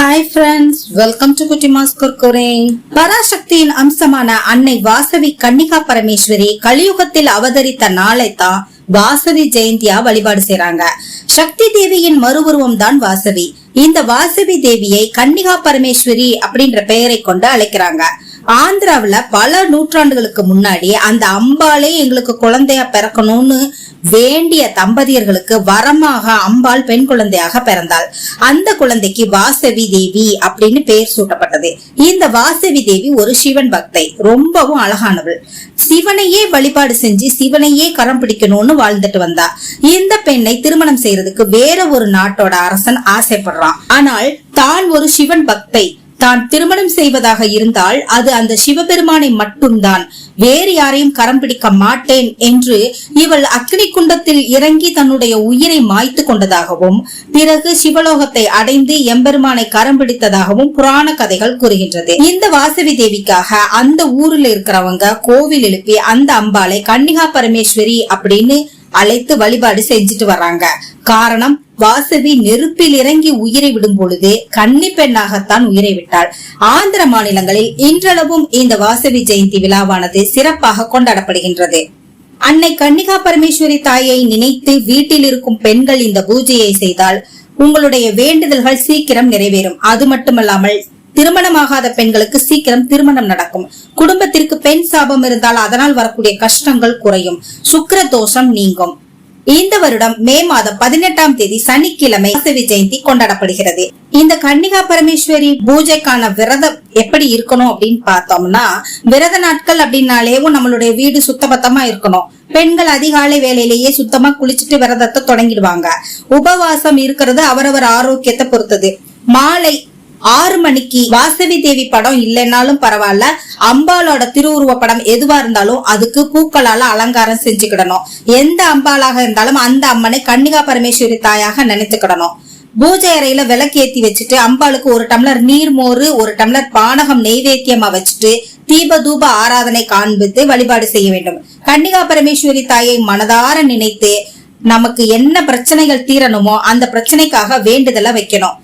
Hi friends welcome to Kuttimas Kurkure பராசக்தியின் அம்சமான அன்னை வாசவி கன்னிகா பரமேஸ்வரி கலியுகத்தில் அவதரித்த நாளை தான் வாசவி ஜெயந்தியா வழிபாடு செய்றாங்க சக்தி தேவியின் மறுவுருவம் தான் வாசவி இந்த வாசவி தேவியை கன்னிகா பரமேஸ்வரி அப்படின்ற பெயரை கொண்டு அழைக்கிறாங்க ஆந்திராவில பல நூற்றாண்டுகளுக்கு முன்னாடி அந்த அம்பாலே எங்களுக்கு குழந்தையா பிறக்கணும்னு வேண்டிய தம்பதியர்களுக்கு வரமாக அம்பாள் பெண் குழந்தையாக பிறந்தாள். அந்த குழந்தைக்கு வாசவி தேவி அப்படின்னு பெயர் சூட்டப்பட்டது. இந்த வாசவி தேவி ஒரு சிவன் பக்தை ரொம்பவும் அழகானவள். சிவனையே வழிபாடு செஞ்சு சிவனையே கரம் பிடிக்கணும்னு வாழ்ந்துட்டு வந்தா. இந்த பெண்ணை திருமணம் செய்யறதுக்கு வேற ஒரு நாட்டோட அரசன் ஆசைப்படுறான். ஆனால் தான் ஒரு சிவன் பக்தை தான் திருமணம் செய்வதாக இருந்தால் அது அந்த சிவபெருமானை மட்டும்தான். வேறு யாரையும் கரம் பிடிக்க மாட்டேன் என்று இவள் அக்னி குண்டத்தில் இறங்கி தன்னுடைய உயிரை மாய்த்து கொண்டதாகவும் பிறகு சிவலோகத்தை அடைந்து எம்பெருமானை கரம் பிடித்ததாகவும் புராண கதைகள் கூறுகின்றது. இந்த வாசவி தேவிக்காக அந்த ஊர்ல இருக்கிறவங்க கோவில் எழுப்பி அந்த அம்பாளை கன்னிகா பரமேஸ்வரி அப்படின்னு அழைத்து வழிபாடு செஞ்சுட்டு வர்றாங்க காரணம் வாசவி நெருப்பில் இறங்கி உயிரை விடும் பொழுதே கன்னி பெண்ணாகத்தான் உயிரை விட்டாள். ஆந்திர மாநிலங்களில் இன்றளவும் இந்த வாசவி ஜெயந்தி விழாவானது சிறப்பாக கொண்டாடப்படுகின்றது. அன்னை கன்னிகா பரமேஸ்வரி தாயை நினைத்து வீட்டில் இருக்கும் பெண்கள் இந்த பூஜையை செய்தால் உங்களுடைய வேண்டுதல்கள் சீக்கிரம் நிறைவேறும். அது மட்டுமல்லாமல் திருமணமாகாத பெண்களுக்கு சீக்கிரம் திருமணம் நடக்கும். குடும்பத்திற்கு பெண் சாபம் இருந்தால் அதனால் வரக்கூடிய கஷ்டங்கள் குறையும். சுக்கிர தோஷம் நீங்கும். இந்த வருடம் மே மாதம் பதினெட்டாம் தேதி சனிக்கிழமை வாசவி ஜெயந்தி கொண்டாடப்படுகிறது. இந்த கன்னிகா பரமேஸ்வரி பூஜைக்கான விரதம் எப்படி இருக்கணும் அப்படின்னு பார்த்தோம்னா விரத நாட்கள் அப்படின்னாலேவும் நம்மளுடைய வீடு சுத்தபத்தமா இருக்கணும். பெண்கள் அதிகாலை வேலையிலேயே சுத்தமா குளிச்சுட்டு விரதத்தை தொடங்கிடுவாங்க. உபவாசம் இருக்கிறது அவரவர் ஆரோக்கியத்தை பொறுத்தது. மாலை ஆறு மணிக்கு வாசவி தேவி படம் இல்லைன்னாலும் பரவாயில்ல. அம்பாலோட திருவுருவ படம் எதுவா இருந்தாலும் அதுக்கு பூக்களால அலங்காரம் செஞ்சுக்கிடணும். எந்த அம்பாளாக இருந்தாலும் அந்த அம்மனை கன்னிகா பரமேஸ்வரி தாயாக நினைத்துக்கிடணும். பூஜை அறையில விளக்கு ஏத்தி வச்சுட்டு அம்பாளுக்கு ஒரு டம்ளர் நீர் மோறு ஒரு டம்ளர் பானகம் நெய்வேத்தியமா வச்சுட்டு தீப தூப ஆராதனை காண்பித்து வழிபாடு செய்ய வேண்டும். கன்னிகா பரமேஸ்வரி தாயை மனதார நினைத்து நமக்கு என்ன பிரச்சனைகள் தீரணுமோ அந்த பிரச்சனைக்காக வேண்டுதலை வைக்கணும்.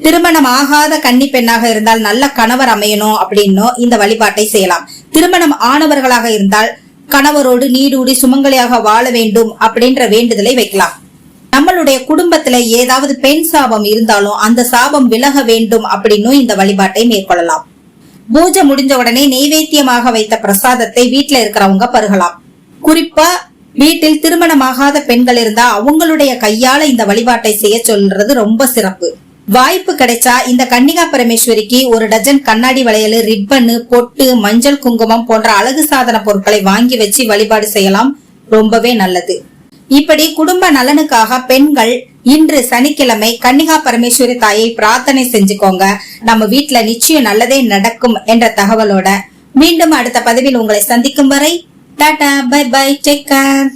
திருமணம் ஆகாத கன்னி பெண்ணாக இருந்தால் நல்ல கணவர் அமையணும் அப்படின்னும் இந்த வழிபாட்டை செய்யலாம். திருமணம் ஆனவர்களாக இருந்தால் கணவரோடு நீடூடி சுமங்கலியாக வாழ வேண்டும் அப்படின்ற வேண்டுதலை வைக்கலாம். நம்மளுடைய குடும்பத்துல ஏதாவது பெண் சாபம் இருந்தாலும் அந்த சாபம் விலக வேண்டும் அப்படின்னும் இந்த வழிபாட்டை மேற்கொள்ளலாம். பூஜை முடிஞ்ச உடனே நெய்வேத்தியமாக வைத்த பிரசாதத்தை வீட்டுல இருக்கிறவங்க பருகலாம். குறிப்பா வீட்டில் திருமணமாகாத பெண்கள் இருந்தா அவங்களுடைய கையால இந்த வழிபாட்டை செய்ய சொல்றது ரொம்ப சிறப்பு. வாய்ப்பு கிடைச்சா இந்த கன்னிகா பரமேஸ்வரிக்கு ஒரு டஜன் கண்ணாடி வளையல் ரிப்பனு பொட்டு மஞ்சள் குங்குமம் போன்ற அழகு சாதன பொருட்களை வாங்கி வச்சு வழிபாடு செய்யலாம். ரொம்பவே நல்லது. இப்படி குடும்ப நலனுக்காக பெண்கள் இன்று சனிக்கிழமை கன்னிகா பரமேஸ்வரி தாயை பிரார்த்தனை செஞ்சுக்கோங்க. நம்ம வீட்டுல நிச்சயம் நல்லதே நடக்கும் என்ற தகவலோட மீண்டும் அடுத்த பதவியில் உங்களை சந்திக்கும் வரை tata bye bye take care.